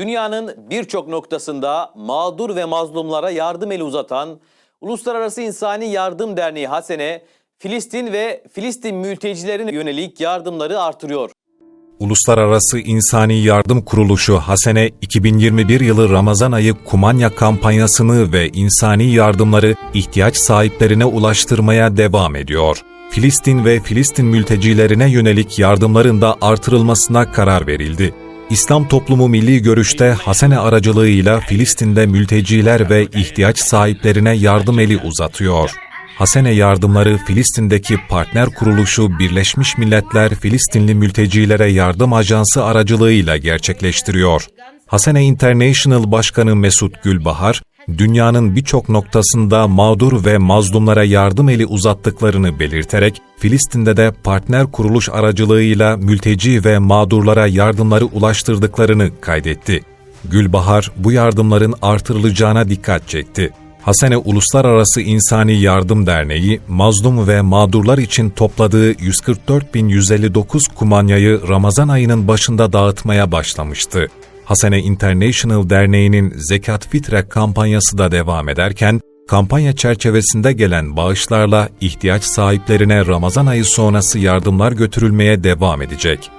Dünyanın birçok noktasında mağdur ve mazlumlara yardım eli uzatan Uluslararası İnsani Yardım Derneği Hasene, Filistin ve Filistin mültecilerine yönelik yardımları artırıyor. Uluslararası İnsani Yardım Kuruluşu Hasene 2021 yılı Ramazan ayı kumanya kampanyasını ve insani yardımları ihtiyaç sahiplerine ulaştırmaya devam ediyor. Filistin ve Filistin mültecilerine yönelik yardımların da artırılmasına karar verildi. İslam toplumu milli görüşte Hasene aracılığıyla Filistin'de mülteciler ve ihtiyaç sahiplerine yardım eli uzatıyor. Hasene yardımları Filistin'deki partner kuruluşu Birleşmiş Milletler Filistinli Mültecilere Yardım Ajansı aracılığıyla gerçekleştiriyor. Hasene International Başkanı Mesut Gülbahar, dünyanın birçok noktasında mağdur ve mazlumlara yardım eli uzattıklarını belirterek, Filistin'de de partner kuruluş aracılığıyla mülteci ve mağdurlara yardımları ulaştırdıklarını kaydetti. Gülbahar bu yardımların artırılacağına dikkat çekti. Hasene Uluslararası İnsani Yardım Derneği, mazlum ve mağdurlar için topladığı 144.159 kumanyayı Ramazan ayının başında dağıtmaya başlamıştı. Hasene International Derneği'nin Zekat Fitre kampanyası da devam ederken, kampanya çerçevesinde gelen bağışlarla ihtiyaç sahiplerine Ramazan ayı sonrası yardımlar götürülmeye devam edecek.